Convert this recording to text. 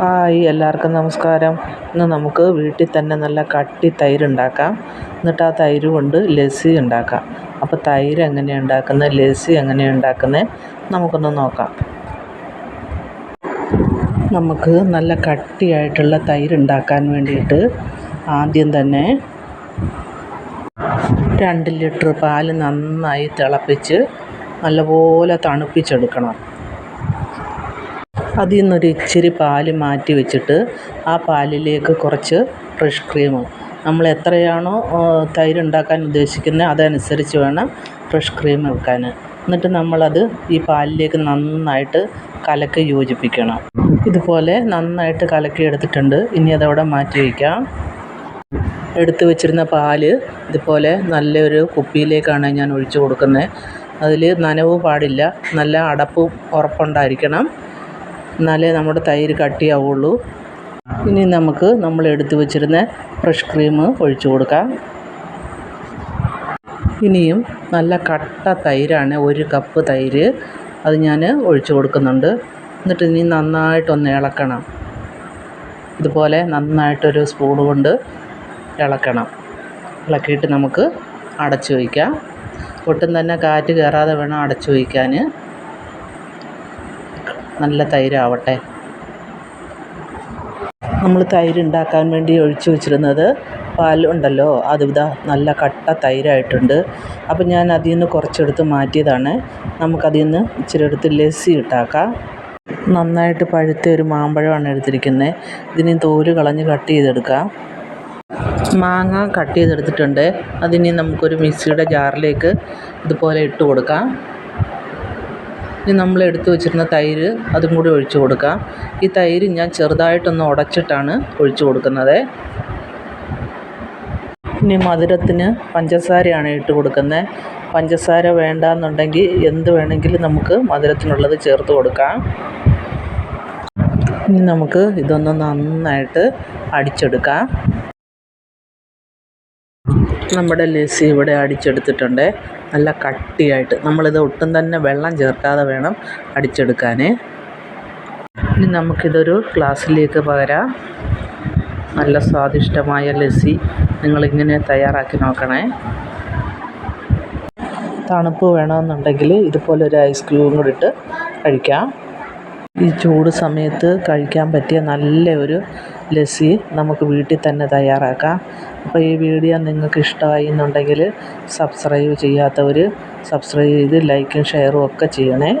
Hi എല്ലാവർക്കും നമസ്കാരം. ഇന്ന് നമുക്ക് വീട്ടിൽ തന്നെ നല്ല കട്ടി തൈര് ഉണ്ടാക്കാം. എന്നിട്ട് ആ തൈര് കൊണ്ട് ലസ്സി ഉണ്ടാക്കാം. അപ്പോൾ തൈര് എങ്ങനെയാണ് ഉണ്ടാക്കുന്നത് ലസ്സി എങ്ങനെയാണ് ഉണ്ടാക്കുന്നത് നമുക്കൊന്ന് നോക്കാം. നമുക്ക് നല്ല കട്ടിയായിട്ടുള്ള തൈര് ഉണ്ടാക്കാൻ വേണ്ടിയിട്ട് ആദ്യം തന്നെ രണ്ട് ലിറ്റർ പാൽ നന്നായി തിളപ്പിച്ച് നല്ലപോലെ തണുപ്പിച്ചെടുക്കണം. അതിൽ നിന്നൊരു ഇച്ചിരി പാൽ മാറ്റി വെച്ചിട്ട് ആ പാലിലേക്ക് കുറച്ച് ഫ്രഷ് ക്രീം നമ്മൾ എത്രയാണോ തൈര് ഉണ്ടാക്കാൻ ഉദ്ദേശിക്കുന്നത് അതനുസരിച്ച് വേണം ഫ്രഷ് ക്രീം വെക്കാൻ എന്നിട്ട് നമ്മളത് ഈ പാലിലേക്ക് നന്നായിട്ട് കലക്കി യോജിപ്പിക്കണം. ഇതുപോലെ നന്നായിട്ട് കലക്കി എടുത്തിട്ടുണ്ട്. ഇനി അതവിടെ മാറ്റി വയ്ക്കാം എടുത്തു വെച്ചിരുന്ന പാൽ ഇതുപോലെ നല്ലൊരു കുപ്പിയിലേക്കാണ് ഞാൻ ഒഴിച്ചു കൊടുക്കുന്നത്. അതിൽ നനവ് പാടില്ല. നല്ല അടപ്പും ഉറപ്പുണ്ടായിരിക്കണം. എന്നാലേ നമ്മുടെ തൈര് കട്ടിയാവുള്ളൂ. ഇനി നമുക്ക് നമ്മൾ എടുത്തു വച്ചിരുന്ന ഫ്രഷ് ക്രീം ഒഴിച്ചു കൊടുക്കാം. ഇനിയും നല്ല കട്ട തൈരാണ് ഒരു കപ്പ് തൈര് അത് ഞാൻ ഒഴിച്ചു കൊടുക്കുന്നുണ്ട്. എന്നിട്ട് ഇനി നന്നായിട്ടൊന്ന് ഇളക്കണം. ഇതുപോലെ നന്നായിട്ടൊരു സ്പൂൺ കൊണ്ട് ഇളക്കണം. ഇളക്കിയിട്ട് നമുക്ക് അടച്ചു വയ്ക്കാം. ഒട്ടും തന്നെ കാറ്റ് കയറാതെ വേണം അടച്ചു വയ്ക്കാൻ. നല്ല തൈരാവട്ടെ. നമ്മൾ തൈര് ഉണ്ടാക്കാൻ വേണ്ടി ഒഴിച്ചു വെച്ചിരുന്നത് പാൽ ഉണ്ടല്ലോ അത് ഇതാ നല്ല കട്ട തൈരായിട്ടുണ്ട്. അപ്പം ഞാൻ അതിൽ നിന്ന് കുറച്ചെടുത്ത് മാറ്റിയതാണ്. നമുക്കതിൽ നിന്ന് ഇച്ചിരി എടുത്ത് ലസ്സി ഇട്ടാക്കാം. നന്നായിട്ട് പഴുത്ത ഒരു മാമ്പഴമാണ് എടുത്തിരിക്കുന്നത് ഇതിന് തോൽ കളഞ്ഞ് കട്ട് ചെയ്തെടുക്കാം. മാങ്ങ കട്ട് ചെയ്തെടുത്തിട്ടുണ്ട്. അതിനി നമുക്കൊരു മിക്സിയുടെ ജാറിലേക്ക് ഇതുപോലെ ഇട്ട് കൊടുക്കാം. ഇനി നമ്മൾ എടുത്തു വെച്ചിരുന്ന തൈര് അതും കൂടി ഒഴിച്ചു കൊടുക്കാം. ഈ തൈര് ഞാൻ ചെറുതായിട്ടൊന്ന് ഉടച്ചിട്ടാണ് ഒഴിച്ചു കൊടുക്കുന്നത്. ഇനി മധുരത്തിന് പഞ്ചസാരയാണ് ഇട്ട് കൊടുക്കുന്നത്. പഞ്ചസാര വേണ്ടാന്നുണ്ടെങ്കിൽ എന്ത് വേണമെങ്കിലും നമുക്ക് മധുരത്തിനുള്ളത് ചേർത്ത് കൊടുക്കാം. ഇനി നമുക്ക് ഇതൊന്ന് നന്നായിട്ട് അടിച്ചെടുക്കാം. നമ്മുടെ ലസ്സി ഇവിടെ അടിച്ചെടുത്തിട്ടുണ്ട്. നല്ല കട്ടിയായിട്ട്. നമ്മളിത് ഒട്ടും തന്നെ വെള്ളം ചേർക്കാതെ വേണം അടിച്ചെടുക്കാൻ ഇനി നമുക്കിതൊരു ഗ്ലാസ്സിലേക്ക് പകരാം. നല്ല സ്വാദിഷ്ടമായ ലസ്സി നിങ്ങളിങ്ങനെ തയ്യാറാക്കി നോക്കണേ. തണുപ്പ് വേണമെന്നുണ്ടെങ്കിൽ ഇതുപോലെ ഒരു ഐസ് ക്യൂബും കൂടി ഇട്ട് കഴിക്കാം. ഈ ചൂട് സമയത്ത് കഴിക്കാൻ പറ്റിയ നല്ല ഒരു ലസ്സി നമുക്ക് വീട്ടിൽ തന്നെ തയ്യാറാക്കാം. അപ്പോൾ ഈ വീഡിയോ നിങ്ങൾക്ക് ഇഷ്ടമായി എന്നുണ്ടെങ്കിൽ സബ്സ്ക്രൈബ് ചെയ്യാത്തവർ സബ്സ്ക്രൈബ് ചെയ്ത് ലൈക്കും ഷെയറും ഒക്കെ ചെയ്യണേ.